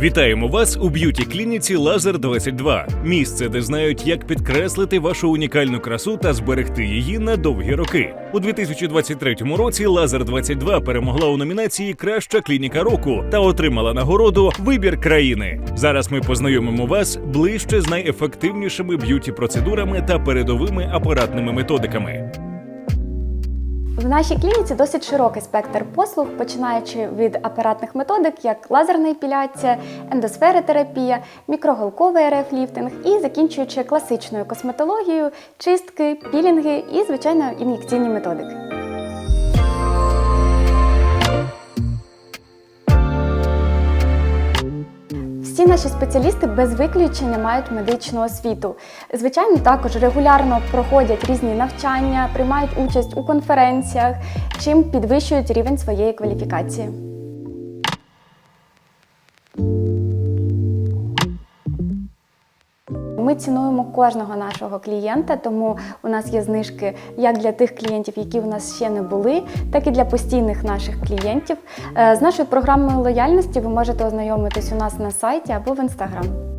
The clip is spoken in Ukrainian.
Вітаємо вас у б'юті клініці Лазер 22 Місце, де знають, як підкреслити вашу унікальну красу та зберегти її на довгі роки. У 2023 році Лазер 22 перемогла у номінації Краща клініка року та отримала нагороду Вибір країни. Зараз ми познайомимо вас ближче з найефективнішими б'юті процедурами та передовими апаратними методиками. В нашій клініці досить широкий спектр послуг, починаючи від апаратних методик, як лазерна епіляція, ендосферотерапія, мікроголковий РФ-ліфтинг і закінчуючи класичною косметологією, чистки, пілінги і, звичайно, ін'єкційні методики. Наші спеціалісти без виключення мають медичну освіту. Звичайно, також регулярно проходять різні навчання, приймають участь у конференціях, чим підвищують рівень своєї кваліфікації. Ми цінуємо кожного нашого клієнта, тому у нас є знижки як для тих клієнтів, які у нас ще не були, так і для постійних наших клієнтів. Е, З нашою програмою лояльності ви можете ознайомитись у нас на сайті або в інстаграм.